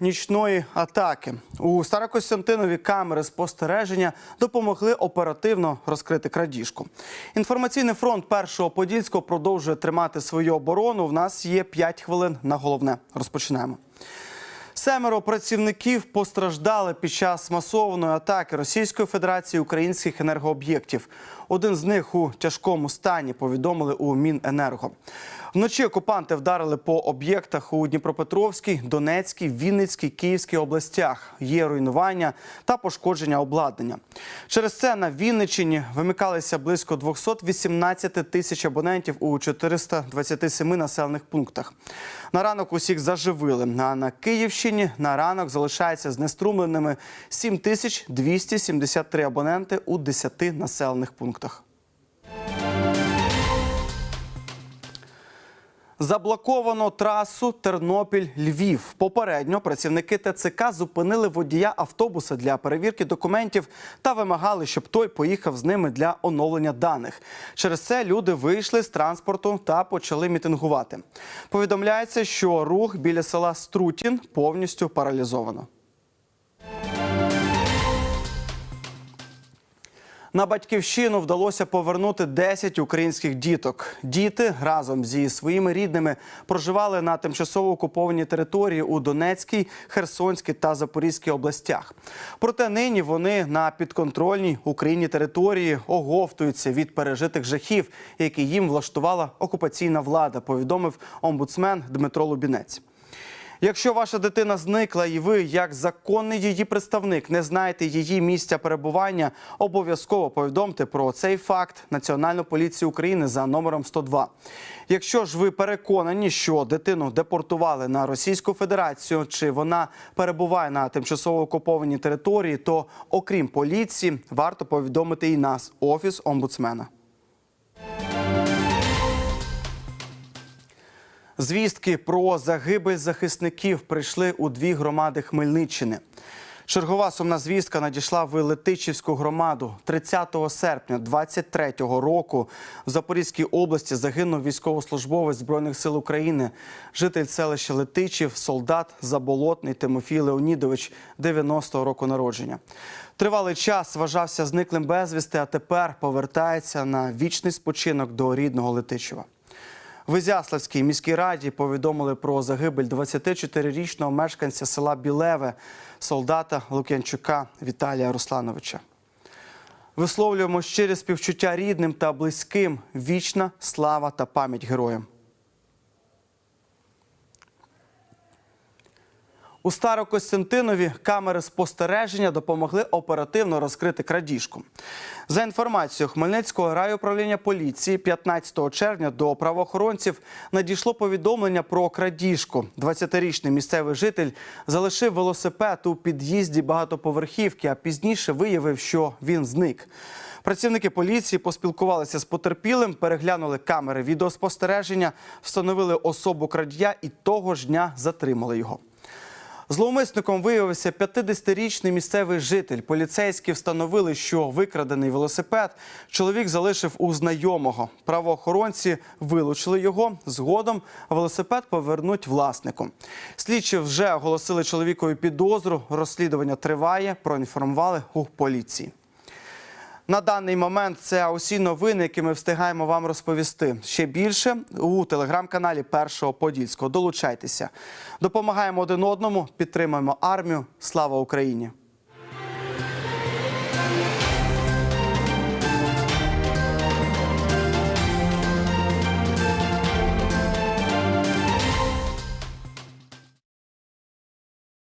нічної атаки у Старокостянтинові камери спостереження допомогли оперативно розкрити крадіжку. Інформаційний фронт першого подільського продовжує тримати свою оборону. В нас є 5 хвилин на головне. Розпочинаємо. Семеро працівників постраждали під час масованої атаки Російської Федерації українських енергооб'єктів. Один з них у тяжкому стані повідомили у Міненерго. Вночі окупанти вдарили по об'єктах у Дніпропетровській, Донецькій, Вінницькій, Київській областях. Є руйнування та пошкодження обладнання. Через це на Вінниччині вимикалися близько 218 тисяч абонентів у 427 населених пунктах. На ранок усіх заживили. А на Київщині на ранок залишається знеструмленими 7273 абоненти у 10 населених пунктах. Заблоковано трасу Тернопіль-Львів. Попередньо працівники ТЦК зупинили водія автобуса для перевірки документів та вимагали, щоб той поїхав з ними для оновлення даних. Через це люди вийшли з транспорту та почали мітингувати. Повідомляється, що рух біля села Струтін повністю паралізовано. На батьківщину вдалося повернути 10 українських діток. Діти разом зі своїми рідними проживали на тимчасово окупованій території у Донецькій, Херсонській та Запорізькій областях. Проте нині вони на підконтрольній Україні території оговтуються від пережитих жахів, які їм влаштувала окупаційна влада. Повідомив омбудсмен Дмитро Лубінець. Якщо ваша дитина зникла і ви, як законний її представник, не знаєте її місця перебування, обов'язково повідомте про цей факт Національну поліцію України за номером 102. Якщо ж ви переконані, що дитину депортували на Російську Федерацію чи вона перебуває на тимчасово окупованій території, то окрім поліції варто повідомити і нас, офіс омбудсмена. Звістки про загибель захисників прийшли у дві громади Хмельниччини. Чергова сумна звістка надійшла в Летичівську громаду 30 серпня 23-го року. В Запорізькій області загинув військовослужбовець збройних сил України, житель селища Летичів, солдат Заболотний Тимофій Леонідович, 90-го року народження. Тривалий час вважався зниклим безвісти, а тепер повертається на вічний спочинок до рідного Летичева. В Ізяславській міській раді повідомили про загибель 24-річного мешканця села Білеве, солдата Лук'янчука Віталія Руслановича. Висловлюємо щире співчуття рідним та близьким. Вічна слава та пам'ять героям. У Старокостянтинові камери спостереження допомогли оперативно розкрити крадіжку. За інформацією Хмельницького райуправління поліції, 15 червня до правоохоронців надійшло повідомлення про крадіжку. 20-річний місцевий житель залишив велосипед у під'їзді багатоповерхівки, а пізніше виявив, що він зник. Працівники поліції поспілкувалися з потерпілим, переглянули камери відеоспостереження, встановили особу крадія і того ж дня затримали його. Зловмисником виявився 50-річний місцевий житель. Поліцейські встановили, що викрадений велосипед чоловік залишив у знайомого. Правоохоронці вилучили його. Згодом велосипед повернуть власнику. Слідчі вже оголосили чоловікові підозру. Розслідування триває. Проінформували у поліції. На даний момент це усі новини, які ми встигаємо вам розповісти. Ще більше у телеграм-каналі Першого Подільського. Долучайтеся, допомагаємо один одному, підтримуємо армію. Слава Україні!